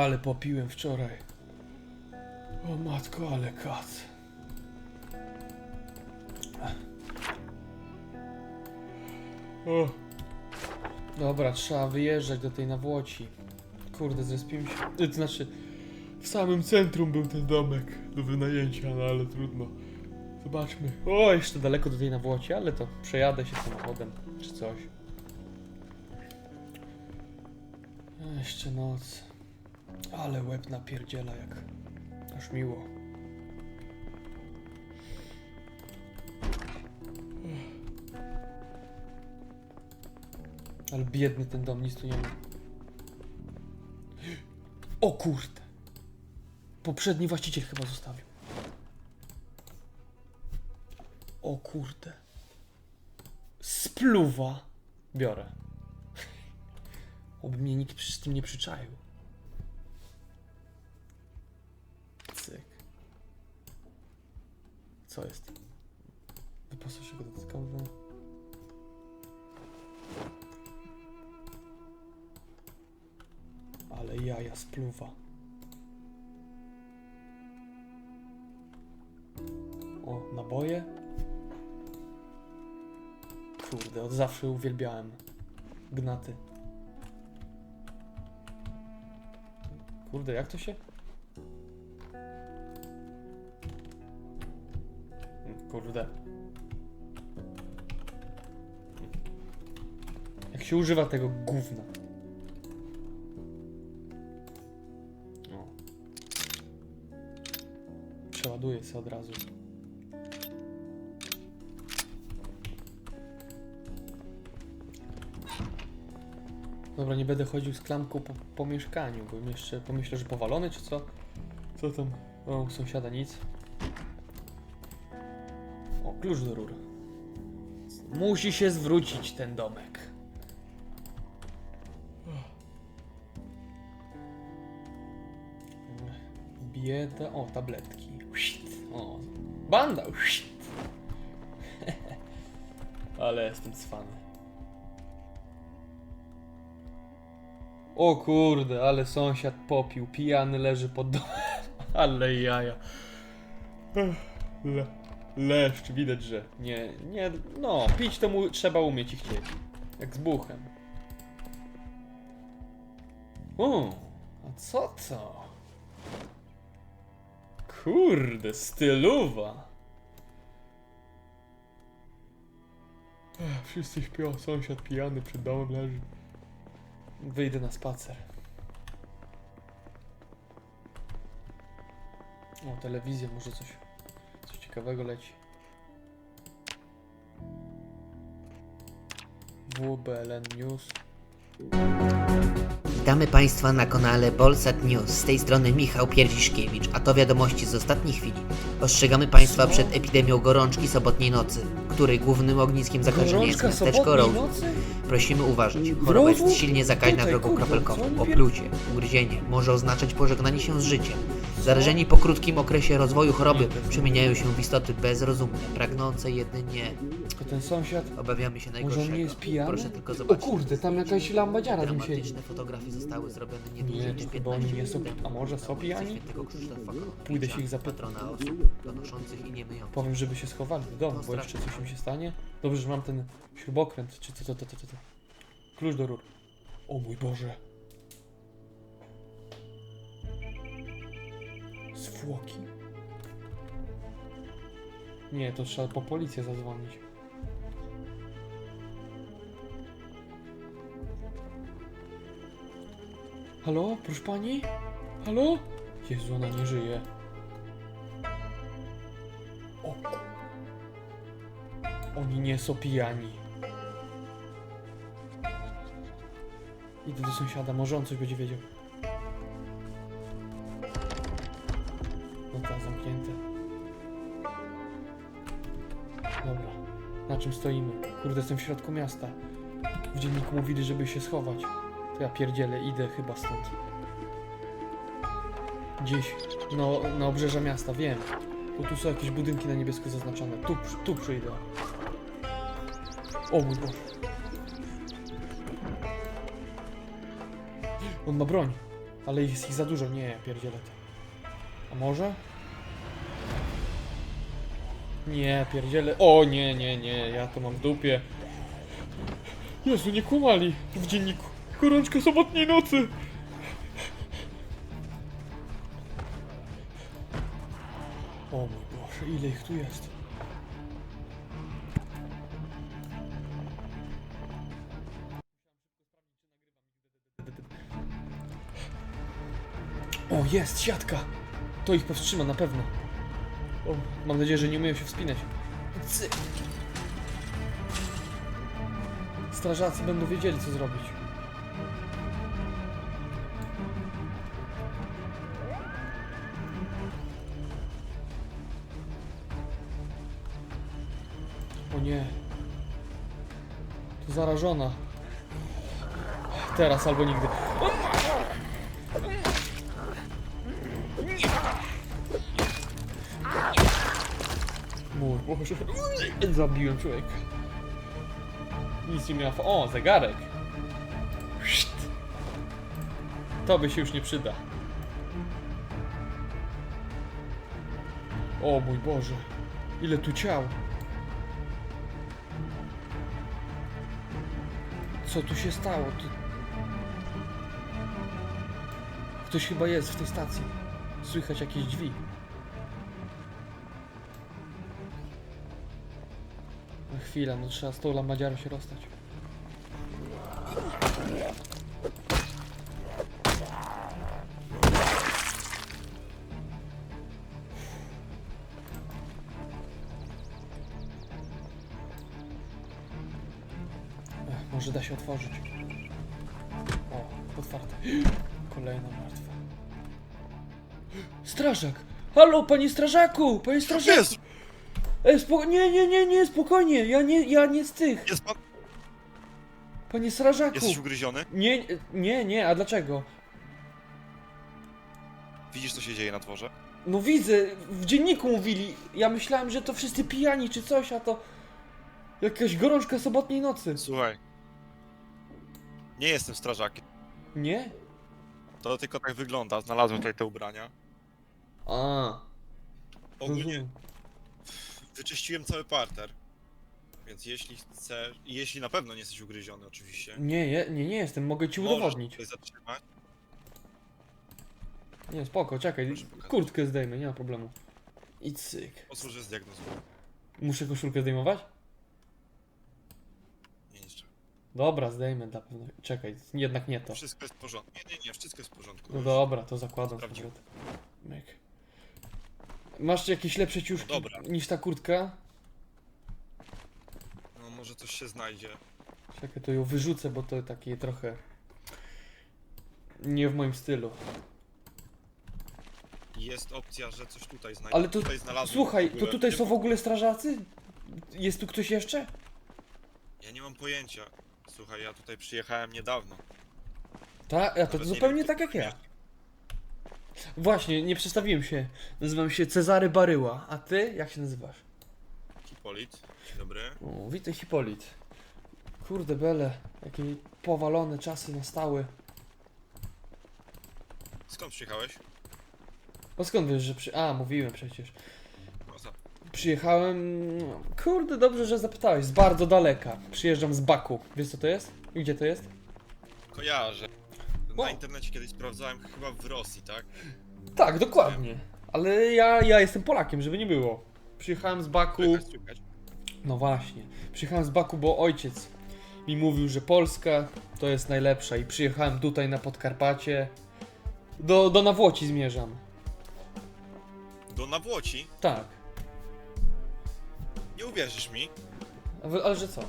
Ale popiłem wczoraj. O matko, ale kac. O. Dobra, trzeba wyjeżdżać do tej nawłoci. Kurde, zrespiłem się. y, To znaczy, w samym centrum był ten domek do wynajęcia, no ale trudno. Zobaczmy. O, jeszcze daleko do tej nawłoci, ale to przejadę się samochodem czy coś. Jeszcze noc. Ale łeb napierdziela jak aż miło. Ale biedny ten dom, nic tu nie ma. O kurde! Poprzedni właściciel chyba zostawił. O kurde. Spluwa. Biorę. Oby mnie nikt z tym nie przyczaił. Co jest? Wyposaż go dodatkowo. Ale jaja spluwa. O, naboje? Kurde, od zawsze uwielbiałem gnaty. Kurde, jak to się? Kurde. Jak się używa tego gówna? O. Przeładuję się od razu. Dobra, nie będę chodził z klamką po, po mieszkaniu, bo jeszcze pomyślę, że powalony czy co? Co tam? O, sąsiada nic. Klucz do rur. Musi się zwrócić ten domek. Bieda. O, tabletki. O, banda. Ale jestem cwany. O kurde, ale sąsiad popił. Pijany leży pod domem. Ale jaja. Le, leszcz, widać, że nie, nie, no, pić to mu trzeba umieć i chcieć. Jak z buchem. O, a co to? Kurde, stylowa. Ech, Wszyscy śpią, sąsiad pijany przed domem leży. Wyjdę na spacer. O, telewizja, może coś ciekawego leci. WBLN News. Witamy Państwa na kanale Polsat News. Z tej strony Michał Pierdziszkiewicz, a to wiadomości z ostatniej chwili. Ostrzegamy Państwa przed epidemią gorączki sobotniej nocy, której głównym ogniskiem zakażenia jest Gorączka miasteczko sobotniej nocy? Prosimy uważać. Choroba jest silnie zakaźna Tutaj, drogą kurde, kropelkową. co oni pier- Oplucie, ugryzienie może oznaczać pożegnanie się z życiem. Zarażeni po krótkim okresie rozwoju choroby przemieniają się w istoty bezrozumne, pragnące jedynie... To ten sąsiad? Obawiamy się Może najgorszego. on nie jest pijany? Proszę tylko O zobaczyć. kurde, tam jakaś lambadziara nim siedzi. Dramatyczne fotografie zostały zrobione nie dłużej niż to chyba 15 oni nie są- temu. a może są pijani? Świętego Krzysztofa Kołowicza, Pójdę się ich zapytać. Patrona osób donoszących i niemyjących. Powiem, żeby się schowali w domu, bo jeszcze coś im się stanie. Dobrze, że mam ten śrubokręt, czy co to, to, to, to, to. Klucz do rur. O mój Boże. Zwłoki. Nie, to trzeba po policję zadzwonić. Halo, proszę pani? Halo? Jezu, ona nie żyje. O. Oni nie są pijani. Idę do sąsiada, może on coś będzie wiedział. Tak, zamknięte. Dobra. Na czym stoimy? Kurde, jestem w środku miasta. W dzienniku mówili, żeby się schować. To ja pierdzielę, idę chyba stąd. Gdzieś, no, na obrzeża miasta, wiem. Bo tu są jakieś budynki na niebiesko zaznaczone. Tu, tu przyjdę. O mój Boże. On ma broń. Ale jest ich za dużo. Nie, pierdzielę to. A może? Nie, pierdzielę. O, nie, nie, nie. Ja to mam w dupie. Jezu, nie kłamali w dzienniku. Gorączka sobotniej nocy. O mój Boże, ile ich tu jest? O, jest siatka! To ich powstrzyma na pewno. O, mam nadzieję, że nie umieją się wspinać. Strażacy będą wiedzieli, co zrobić. O nie. To zarażona. Teraz albo nigdy. Mój Boże. Zabiłem człowieka. Nic nie miała. O, zegarek. To by się już nie przyda. O mój Boże. Ile tu ciał. Co tu się stało? Tu... Ktoś chyba jest w tej stacji. Słychać jakieś drzwi. Chwila, no trzeba z tą lamadziarą się rozstać. Ech, może da się otworzyć. O, otwarte. Kolejna martwa. Strażak! Halo, panie strażaku! Panie strażaku! Jest! E, spo... Nie, nie, nie, nie, spokojnie, ja nie, ja nie z tych. Jest pan? Panie strażaku. Jesteś ugryziony? Nie, nie, nie, a dlaczego? Widzisz, co się dzieje na dworze? No widzę, w dzienniku mówili. Ja myślałem, że to wszyscy pijani czy coś, a to jakaś gorączka sobotniej nocy. Słuchaj. Nie jestem strażakiem. Nie? To tylko tak wygląda. Znalazłem tutaj te ubrania. A, Ogólnie rozumiem. Wyczyściłem cały parter. Więc jeśli chcesz... Jeśli na pewno nie jesteś ugryziony oczywiście. Nie, je, nie, nie jestem, mogę ci możesz udowodnić. tutaj zatrzymać. Nie, spoko, czekaj, Proszę pokazać. kurtkę zdejmę, nie ma problemu. I cyk. Pozwól, że zdiagnozuję. Muszę koszulkę zdejmować? Nie, jeszcze. Dobra, zdejmę dla pewno. Czekaj, jednak nie to. Wszystko jest w porządku. Nie, nie, nie, wszystko jest w porządku. No dobra, to zakładam. Sprawdziłem. powrotem. Myk. Masz jakieś lepsze ciuszki No dobra. niż ta kurtka? No może coś się znajdzie. Czekaj, to ją wyrzucę, bo to takie trochę... Nie w moim stylu. Jest opcja, że coś tutaj znajdzie. Ale to... Tutaj znalazłem Słuchaj, w to ogóle- tutaj nie są w ogóle strażacy? Jest tu ktoś jeszcze? Ja nie mam pojęcia. Słuchaj, ja tutaj przyjechałem niedawno. Tak, a to Nawet nie zupełnie wiem, tak jak ja. Właśnie, nie przedstawiłem się. Nazywam się Cezary Baryła. A ty? Jak się nazywasz? Hipolit, dzień dobry. O, witaj Hipolit. Kurde bele, jakie powalone czasy nastały. Skąd przyjechałeś? O skąd wiesz, że przy... A, mówiłem przecież. No, za- Przyjechałem... no, Kurde, dobrze, że zapytałeś. Z bardzo daleka. Przyjeżdżam z Baku. Wiesz co to jest? I Gdzie to jest? Kojarzę. Na internecie kiedyś sprawdzałem, chyba w Rosji, tak? Tak, dokładnie. Ale ja, ja jestem Polakiem, żeby nie było. Przyjechałem z Baku... Słychać, słychać. No właśnie. Przyjechałem z Baku, bo ojciec mi mówił, że Polska to jest najlepsza i przyjechałem tutaj na Podkarpacie. Do, do Nawłoci zmierzam. Do Nawłoci? Tak. Nie uwierzysz mi. A wy- Ale że co?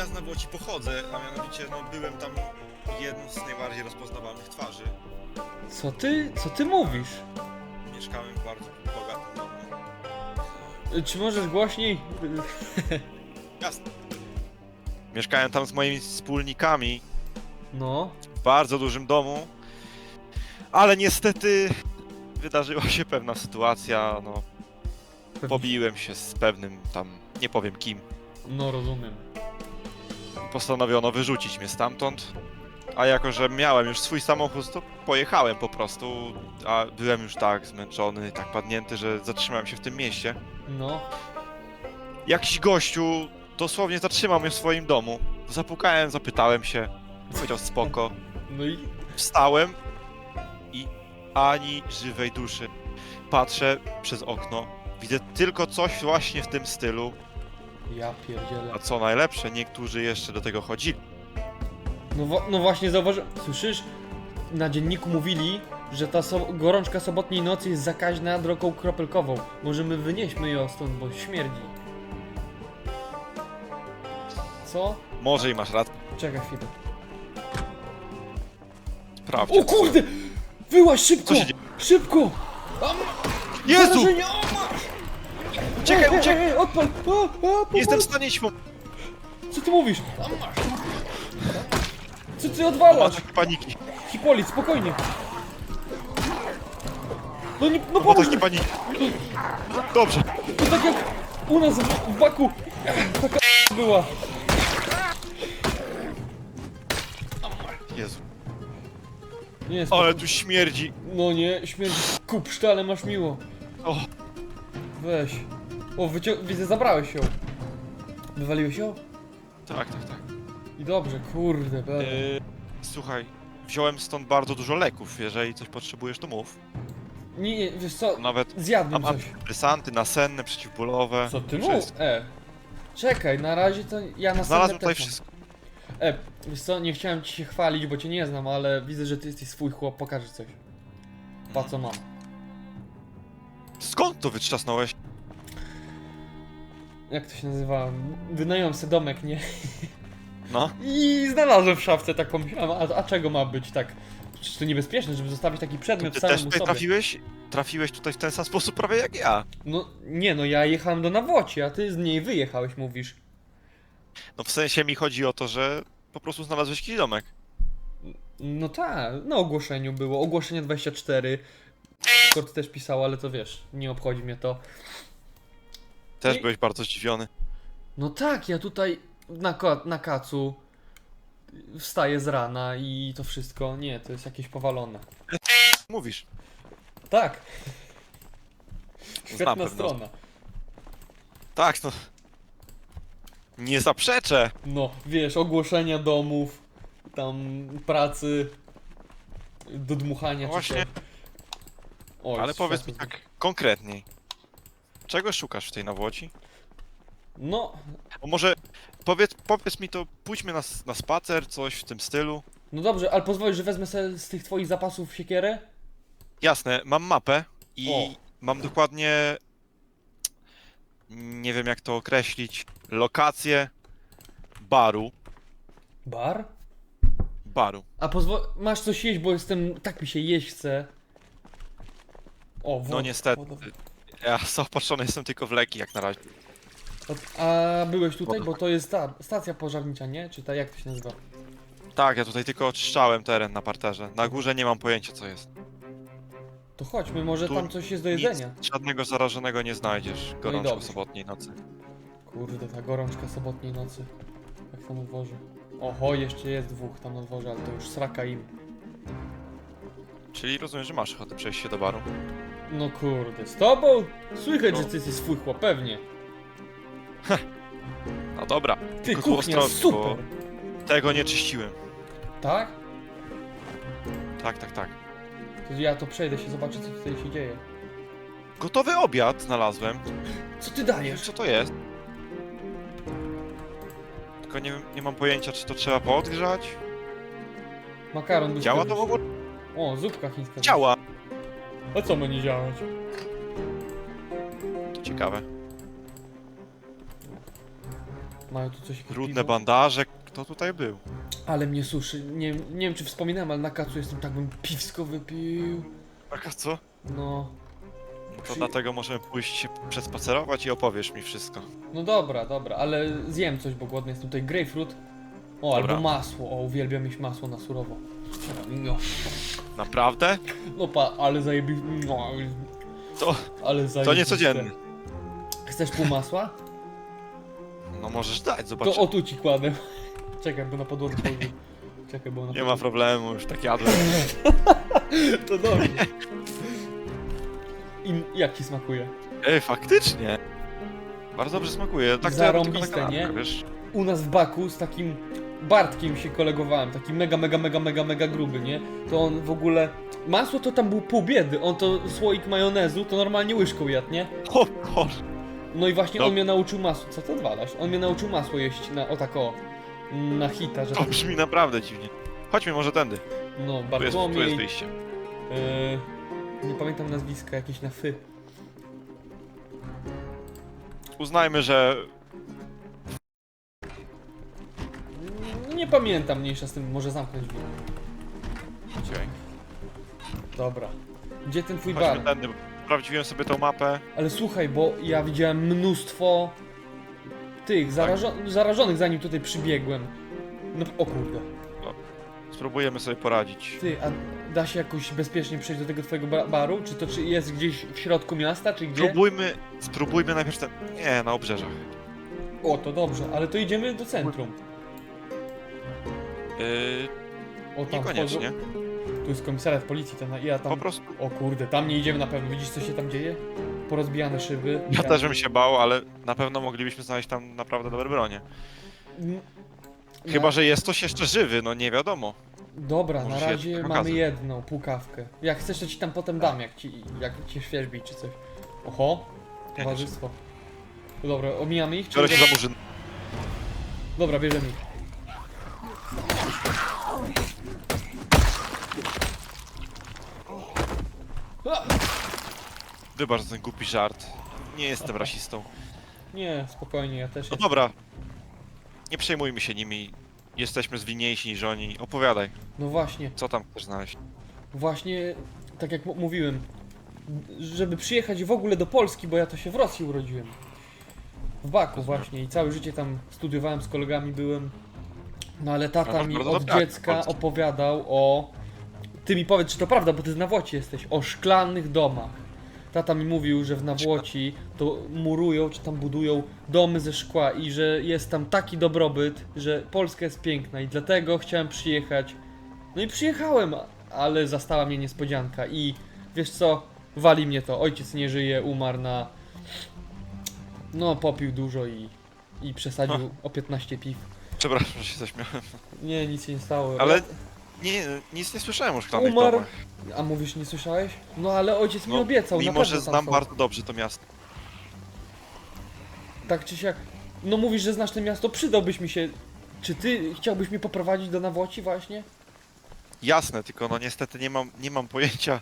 Ja z Nawłoci pochodzę, a mianowicie no, byłem tam jedną z najbardziej rozpoznawalnych twarzy. Co ty, co ty mówisz? Mieszkałem w bardzo bogatym domu. Czy możesz głośniej? Jasne. Mieszkałem tam z moimi wspólnikami No. w bardzo dużym domu, ale niestety wydarzyła się pewna sytuacja, no pobiłem się z pewnym tam, nie powiem kim. No rozumiem. Postanowiono wyrzucić mnie stamtąd, A jako, że miałem już swój samochód, to pojechałem po prostu, a byłem już tak zmęczony, tak padnięty, że zatrzymałem się w tym mieście. No. Jakiś gościu dosłownie zatrzymał mnie w swoim domu. Zapukałem, zapytałem się, powiedział spoko. No i Wstałem i ani żywej duszy. Patrzę przez okno, widzę tylko coś właśnie w tym stylu, ja pierdzielę. a co najlepsze, niektórzy jeszcze do tego chodzili. No, wo- no właśnie zauważyłem. Słyszysz? Na dzienniku mówili, że ta so gorączka sobotniej nocy jest zakaźna drogą kropelkową. Możemy wynieśmy ją stąd, bo śmierdzi. Co? Może i masz rację, Czekaj chwilę. sprawdź. O kurde! Wyłaź szybko! Co się dzieje? Szybko! Jezu! zarażenie, o, masz! Uciekaj, uciekaj! ej, Odpal! O, o, Nie jestem w stanie pomóc. Co ty mówisz? Co ty odwalasz? takie paniki. Hipolit, spokojnie! No nie, no pomóż mi! paniki. Dobrze. To tak jak u nas w, w Baku taka była. Jezu. Nie jest. Ale tu śmierdzi. No nie, śmierdzi. Kup sztale, masz miło. O, Weź. O, wycią... widzę, zabrałeś ją. Wywaliłeś ją? tak, tak, tak. I dobrze, kurde, będę. Yy, słuchaj, wziąłem stąd bardzo dużo leków. Jeżeli coś potrzebujesz, to mów. Nie, nie, wiesz co, Nawet zjadłem mam coś. antydepresanty, nasenne, przeciwbólowe. Co ty wszystko. mów? E. Czekaj, na razie to ja na Znalazłem tutaj wszystko. E, wiesz co, nie chciałem ci się chwalić, bo cię nie znam, ale widzę, że ty jesteś swój chłop, pokażę coś. Pa co mam. Skąd to wytrzasnąłeś? Jak to się nazywa? Wynająłem sobie domek, nie? No. I znalazłem w szafce, tak pomyślałem, a, a czego ma być tak? Czy to niebezpieczne, żeby zostawić taki przedmiot ty też samemu tutaj sobie? trafiłeś? Trafiłeś tutaj w ten sam sposób prawie jak ja. No nie, no ja jechałem do Nawłoci, a ty z niej wyjechałeś, mówisz. No w sensie mi chodzi o to, że po prostu znalazłeś jakiś domek. No tak, na ogłoszeniu było, ogłoszenie 24. Kort też pisał, ale to wiesz, nie obchodzi mnie to. Też byłeś bardzo zdziwiony. No tak, ja tutaj na, ko- na kacu wstaję z rana i to wszystko, nie, to jest jakieś powalone. Mówisz. Tak. Znam Świetna strona. Tak, no. Nie zaprzeczę. No, wiesz, ogłoszenia domów, tam pracy, do dmuchania czy Właśnie. to. O, Ale powiedz mi światło. tak konkretniej. Czego szukasz w tej nawłoci? No, O może powiedz, powiedz mi to, pójdźmy na, s- na spacer, coś w tym stylu. no dobrze, ale pozwolisz, że wezmę sobie z tych twoich zapasów siekierę? Jasne, mam mapę i O. mam dokładnie. Nie wiem jak to określić. Lokację baru. Bar? Baru. A pozwól, masz coś jeść, bo jestem, tak mi się jeść chce. O, woda, No niestety. woda. Ja zaopatrzony jestem tylko w leki jak na razie. A, a byłeś tutaj, bo to jest ta stacja pożarnicza, nie? Czy ta, jak to się nazywa? Tak, ja tutaj tylko oczyszczałem teren na parterze. Na górze nie mam pojęcia co jest. To chodźmy, może Tu tam coś jest do Nic, jedzenia. żadnego zarażonego nie znajdziesz. Gorączko dobrze. sobotniej nocy. Kurde, ta gorączka sobotniej nocy. Jak tam na dworze. Oho, jeszcze jest dwóch tam na dworze, ale to już sraka im. Czyli rozumiem, że masz ochotę przejść się do baru. No kurde, z tobą? Słychać, No. że ty jesteś swój chłop, pewnie. No dobra, Ty, Tylko tu kuchnia, ostrożnie, bo- super! tego nie czyściłem. Tak? Tak, tak, tak. To ja to przejdę się, zobaczę co tutaj się dzieje. Gotowy obiad znalazłem. Co ty Nie wiem dajesz? co to jest. Tylko nie, wiem- nie mam pojęcia czy to trzeba podgrzać. Makaron do Działa to w ogóle? O, zupka chińska. Działa. A co ma nie działać? Ciekawe. Mają tu coś Brudne piwo? bandaże. Kto tutaj był? Ale mnie suszy. Nie, nie wiem czy wspominałem, ale na kacu jestem tak bym piwsko wypił. Taka co? No. No to Przy- dlatego możemy pójść się przespacerować i opowiesz mi wszystko. No dobra, dobra, ale zjem coś, bo głodny jestem. Tutaj grapefruit. O, Dobra. albo masło. O, uwielbiam mieć masło na surowo. No, Naprawdę? no pa, ale zajebi... No, To, ale to zajebiste. niecodzienny. Chcesz pół masła? No możesz dać, To zobacz. o tu ci kładę. Czekaj, bo na podłodze położył. Czekaj, bo ona... Nie ma problemu, już tak jadłem. To dobrze. I jak ci smakuje? Ej, faktycznie. Bardzo dobrze smakuje. Tak to ja bym tylko na Zarąbiste, nie? wiesz? U nas w Baku z takim Bartkiem się kolegowałem, taki mega, mega, mega, mega, mega gruby, nie? To on w ogóle... Masło to tam był pół biedy, on to słoik majonezu to normalnie łyżką jadł, nie? O Boże. No i właśnie No. on mnie nauczył masło. Co ty odwalasz? On mnie nauczył masło jeść na, o tak o, na hita, że To tak, brzmi naprawdę dziwnie. Chodźmy może tędy. no Tu jest, tu jest Bartłomiej, wyjście. yy, nie pamiętam nazwiska, jakieś na fy. Uznajmy, że pamiętam, mniejsza z tym, może zamknąć drzwi. Okej. Dobra. Gdzie ten twój chodźmy bar? tędy. bo Sprawdziłem sobie tą mapę. Ale słuchaj, bo ja widziałem mnóstwo tych zarażo zarażonych zanim tutaj przybiegłem. No o kurde. Spróbujemy sobie poradzić. Ty, a da się jakoś bezpiecznie przejść do tego twojego ba baru? Czy to czy jest gdzieś w środku miasta, czy gdzie? Spróbujmy, spróbujmy najpierw ten... Nie, na obrzeżach. O, to dobrze, ale to idziemy do centrum. Yy, O, tam niekoniecznie. wchodzą- Tu jest komisariat policji, tam ja Po tam... prostu... O kurde, tam nie idziemy na pewno. Widzisz co się tam dzieje? Porozbijane szyby. Ja też bym się bał, ale na pewno moglibyśmy znaleźć tam naprawdę dobre bronie. Mm, Chyba, na- że jest ktoś jeszcze żywy, no nie wiadomo. Dobra, Może na się razie tak mamy jedną pukawkę. Jak chcesz, to ci tam potem dam, jak ci, jak cię czy coś. Oho, Nie, towarzystwo. Dobra, omijamy ich? Czy... Biorę się za murzyn. Dobra, bierzemy ich. Wybacz za ten głupi żart. Nie jestem rasistą. Nie, spokojnie, ja też No jestem. dobra. Nie przejmujmy się nimi. Jesteśmy zwinniejsi niż oni. Opowiadaj, No właśnie, co tam chcesz znaleźć? właśnie, tak jak m- mówiłem, żeby przyjechać w ogóle do Polski, bo ja to się w Rosji urodziłem. W Baku właśnie i całe życie tam studiowałem z kolegami, byłem. No ale tata masz mi bardzo od dziecka opowiadał o... Ty mi powiedz, czy to prawda, bo ty z Nawłoci jesteś. O szklanych domach. Tata mi mówił, że w Nawłoci to murują, czy tam budują domy ze szkła i że jest tam taki dobrobyt, że Polska jest piękna i dlatego chciałem przyjechać. No i przyjechałem, ale zastała mnie niespodzianka i wiesz co, wali mnie to. Ojciec nie żyje, umarł na... No, popił dużo i, i przesadził o 15 piw. Przepraszam, że się zaśmiałem. Nie, nic się nie stało. Ale nie, nic nie słyszałem o szklanych Umarł. domach. A mówisz, nie słyszałeś? No ale ojciec mi No, obiecał, na mimo, pewno że tam znam są. bardzo dobrze to miasto. Tak czy siak. No mówisz, że znasz to miasto, przydałbyś mi się... Czy ty chciałbyś mnie poprowadzić do Nawłoci właśnie? Jasne, tylko no niestety nie mam, nie mam pojęcia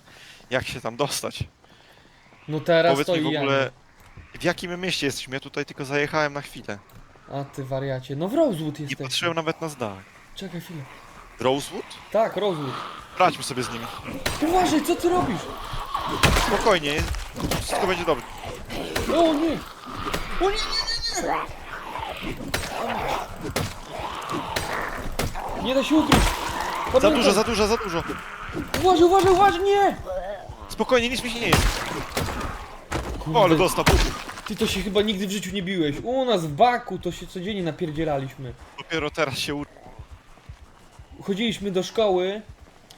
jak się tam dostać. No teraz Powiedz to mi w i ja ogóle, w jakim mieście jesteśmy? Ja tutaj tylko zajechałem na chwilę. A ty wariacie. No w Rosewood Nie jesteś. patrzyłem nawet na znak. Czekaj chwilę. Rosewood? Tak, Rosewood. Radźmy sobie z nimi. Uważaj, co ty robisz? Spokojnie, jest- wszystko będzie dobrze. O nie! O nie, nie, nie, nie! Nie da się ukryć! Za Pamiętaj. dużo, za dużo, za dużo. Uważaj, uważaj, uważaj, nie! Spokojnie, nic mi się nie jest. O, ale dostał. Ty to się chyba nigdy w życiu nie biłeś. U nas w Baku to się codziennie napierdzielaliśmy. Dopiero teraz się uczy. Chodziliśmy do szkoły,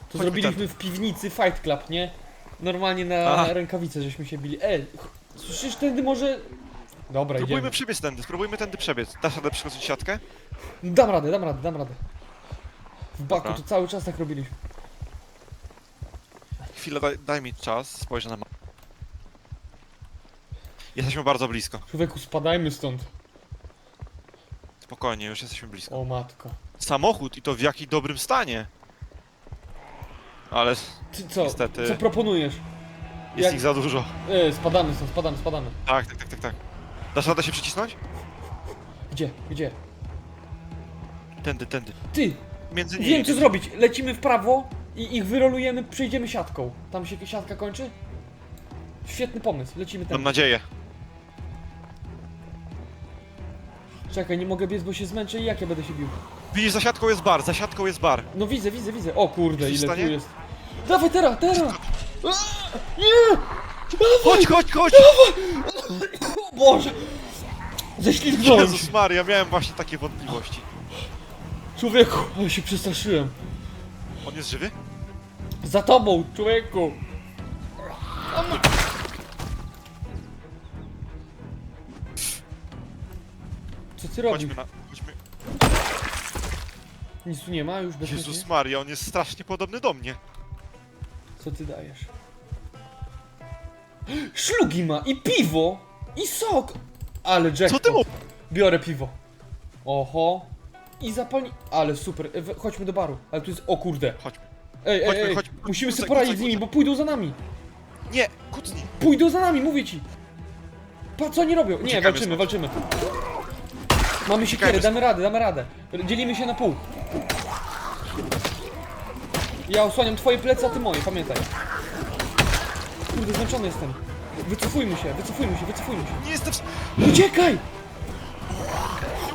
to Chodźmy zrobiliśmy w piwnicy Fight Club, nie? Normalnie na Aha. rękawice żeśmy się bili. Ch- słyszysz tędy może... Dobra, idziemy. Spróbujmy przebiec tędy, spróbujmy tędy przebiec. Dasz radę przekroczyć siatkę? Dam radę, dam radę, dam radę. W Baku Dobra. to cały czas tak robiliśmy. Chwilę, daj, daj mi czas, spojrzę na mapę. Jesteśmy bardzo blisko. Człowieku, spadajmy stąd. Spokojnie, już jesteśmy blisko. O matko. Samochód i to w jakim dobrym stanie. Ale co? Niestety. Co proponujesz? jest Jak- ich za dużo. E, spadamy stąd, spadamy, spadamy. Tak, tak, tak, tak, tak. Dasz radę się przycisnąć? Gdzie? Gdzie? Tędy, tędy. Ty! Między nimi. Wiem co zrobić. Lecimy w prawo i ich wyrolujemy, przejdziemy siatką. Tam się siatka kończy? Świetny pomysł, lecimy Mam tam. nadzieję. Czekaj, nie mogę biec, bo się zmęczę i jak ja będę się bił? Widzisz, za siatką jest bar, za siatką jest bar. No widzę, widzę, widzę. O kurde, Jesteś w ile tu stanie? jest. Dawaj teraz, teraz! A, Nie! Chodź, chodź, chodź! O Boże! Ześlizgnąłem się. Jezus Maria, miałem właśnie takie wątpliwości. Człowieku, ale się przestraszyłem. On jest żywy? Za tobą, człowieku! Co ty robisz? Chodźmy na... Nic tu nie ma już bezpiecznie? Jezus Maria, on jest strasznie podobny do mnie. Co ty dajesz? Szlugi ma i piwo i sok! Ale jackpot. Co ty mu... Biorę piwo. Oho. I zapalni... Ale super. E, we- Chodźmy do baru. Ale tu jest... O kurde. Chodźmy. Ej, ej, Chodźmy, ej. chodźmy. Musimy Kucaj, sobie poradzić kucaj, z nimi, kucaj. bo pójdą za nami. Nie, kucnij. Pójdą za nami, mówię ci. Pa, co oni robią? Nie, Uciekamy walczymy, stąd. walczymy. Mamy siekierę, Uciekamy damy radę, damy radę. Dzielimy się na pół. Ja osłaniam twoje plecy, a ty moje, pamiętaj. Kurde, zmęczony jestem. Wycofujmy się, wycofujmy się, wycofujmy się. Nie jestem w... Uciekaj!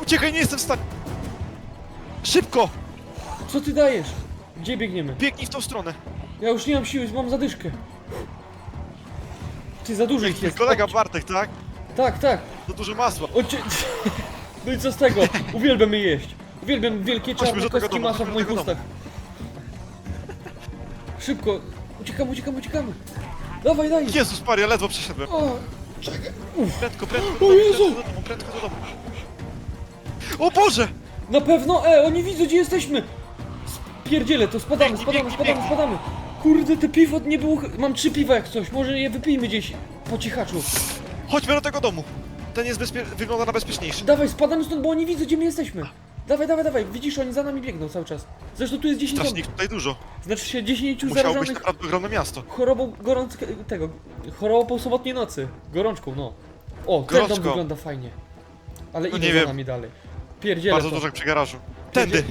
Uciekaj, nie jestem w stanie. Szybko! Co ty dajesz? Gdzie biegniemy? Biegnij w tą stronę. Ja już nie mam siły, mam zadyszkę. Ty, za dużo ich jest. Kolega Bartek, tak? tak, tak. Za dużo masła. O, cie... No i co z tego? Uwielbiam je jeść. Uwielbiam wielkie czarne kostki masła w moich ustach. Szybko. Uciekamy, uciekamy, uciekamy. Dawaj, daj. Jezus Maria, ledwo przeszedłem. O, czekaj. Uff. Prędko, prędko, O do domu, Jezu! prędko do domu, prędko do domu. O Boże! Na pewno, e, oni widzą gdzie jesteśmy. Pierdziele, to spadamy, Biegnij, spadamy, biegnij, spadamy, biegnij. spadamy. Kurde, te piwo nie było... ch- Mam trzy piwa jak coś, może je wypijmy gdzieś po cichaczu. Chodźmy do tego domu. Ten jest bezpie... wygląda na bezpieczniejszy. Dawaj, spadamy stąd, bo oni widzą gdzie my jesteśmy. Dawaj, dawaj, dawaj, widzisz, oni za nami biegną cały czas. Zresztą tu jest 10 Strasznie ich tutaj dużo. Znaczy się 10 Musiało być zarażonych naprawdę ogromne miasto. chorobą gorączkę, tego, chorobą po sobotniej nocy. Gorączką, no. O, ten Gorączką. dom wygląda fajnie. Ale No idą nie za wiem. nami dalej. Pierdziele Bardzo to. dużo jak przy garażu. Tędy!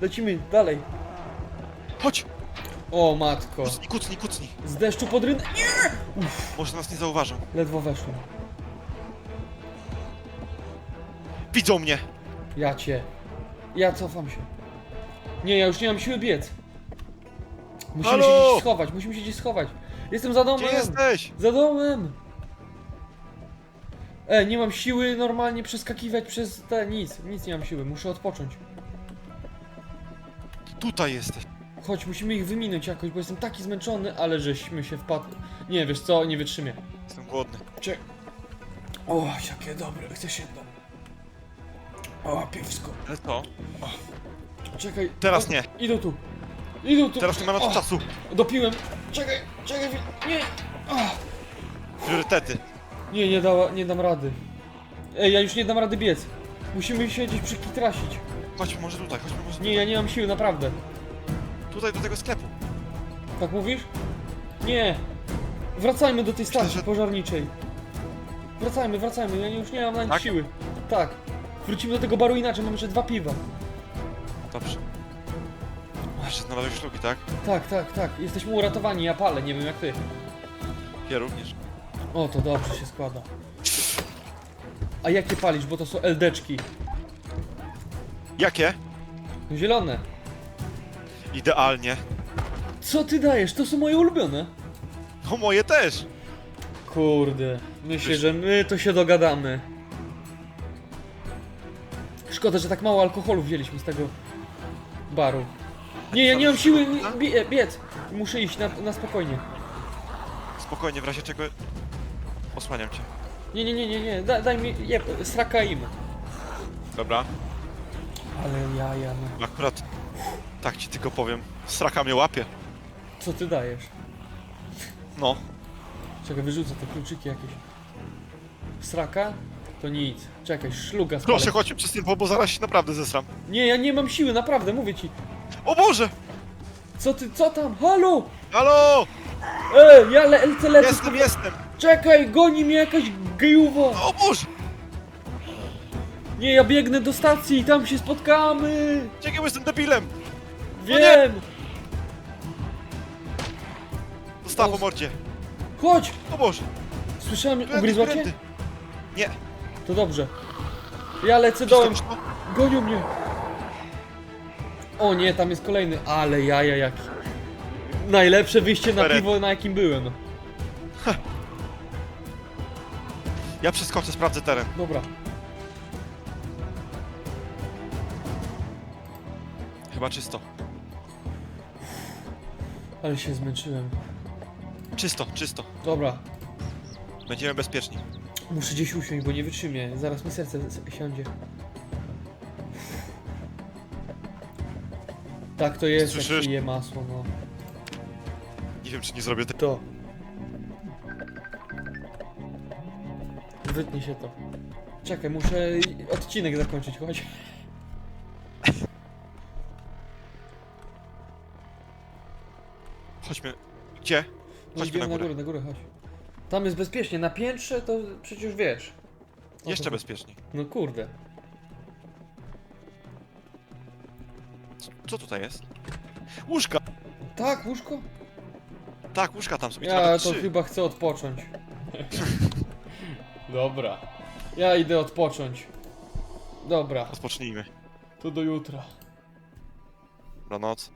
Lecimy dalej. Chodź! O matko. Kucnij, kucnij, kucnij. Z deszczu pod rynę. Może nas nie zauważą. Ledwo weszłem. Widzą mnie! Ja cię. Ja cofam się. Nie, ja już nie mam siły biec. Musimy się Halo! gdzieś schować, musimy się gdzieś schować. Jestem za domem. Gdzie jesteś? Za domem! E, nie mam siły normalnie przeskakiwać przez te... nic, nic nie mam siły, muszę odpocząć. Tutaj jesteś. Chodź, musimy ich wyminąć jakoś, bo jestem taki zmęczony, ale żeśmy się wpadli. Nie, wiesz co, nie wytrzymię. Jestem głodny. Czek. O, jakie dobre, chcesz jedno. O, piwsko. Ale to? Czekaj. Teraz o, nie. Idą tu. Idą tu. Teraz nie ma na to O, czasu. Dopiłem. Czekaj, czekaj, nie. Ach. Priorytety. Nie, nie, dała, nie dam rady. Ej, ja już nie dam rady biec. Musimy się gdzieś przykitrasić. Chodźmy może tutaj, chodźmy może Nie, ja nie mam siły, naprawdę. Tutaj do tego sklepu. Tak mówisz? Nie. Wracajmy do tej stacji że- pożarniczej. Wracajmy, wracajmy, ja już nie mam na nic Tak? siły. Tak. Wrócimy do tego baru inaczej, mam jeszcze dwa piwa. Dobrze. Jeszcze znalazłeś szluki, tak? Tak, tak, tak. Jesteśmy uratowani, ja palę, nie wiem jak ty. Ja również. O, to dobrze się składa. A jakie palisz, bo to są LDczki. Jakie? Zielone. Idealnie. Co ty dajesz? To są moje ulubione. No moje też. Kurde, myślę, Wiesz- że my to się dogadamy. Szkoda, że tak mało alkoholu wzięliśmy z tego baru. Nie, ja nie mam siły bie biec. Muszę iść na, na spokojnie. Spokojnie, w razie czego... Osłaniam cię. Nie, nie, nie, nie, nie. Da, daj mi jeb, sraka im. Dobra. Ale ja, ja, no. Akurat... Tak ci tylko powiem. Sraka mnie łapie. Co ty dajesz? No. Czekaj, wyrzucę te kluczyki jakieś. Sraka? To nic. Czekaj, szluga spalę. Proszę, chodźmy przez ten bo zaraz się naprawdę zesram. Nie, ja nie mam siły, naprawdę, mówię ci. O Boże! Co ty, co tam? Halo! Halo! Ej, ja le lecę, lecę. Jestem, jestem! Czekaj, goni mnie jakaś gejuwa. O Boże! Nie, ja biegnę do stacji i tam się spotkamy. Jakim jestem debilem! Wiem. Dostaw O, mordzie. Chodź. O Boże! Słyszałem, Prędy, ugryzła cię? prędy. Nie. To dobrze. Ja lecę dołem. Gonią mnie. O nie, tam jest kolejny. Ale jaja jaki. Najlepsze wyjście na piwo, na jakim byłem. Ja przeskoczę, sprawdzę teren. Dobra. Chyba czysto. Ale się zmęczyłem. Czysto, czysto. Dobra, Będziemy bezpieczni. Muszę gdzieś usiąść, bo nie wytrzymię. Zaraz mi serce siądzie. Tak to jest, jak Słyszysz? się je masło, no. Nie wiem, czy nie zrobię tego. To. Wytnie się to. Czekaj, muszę odcinek zakończyć, chodź. Chodźmy. Gdzie? No Chodźmy idziemy na na górę. górę, na górę, chodź. Tam jest bezpiecznie, na piętrze to przecież wiesz. O to Jeszcze chodzi. bezpieczniej. No kurde. Co- Co tutaj jest? Łóżka! Tak, łóżko? Tak, łóżka tam są. i to Ja nawet to trzy. chyba chcę odpocząć. Dobra. Ja idę odpocząć. Dobra, Odpocznijmy. to do jutra. Dobranoc.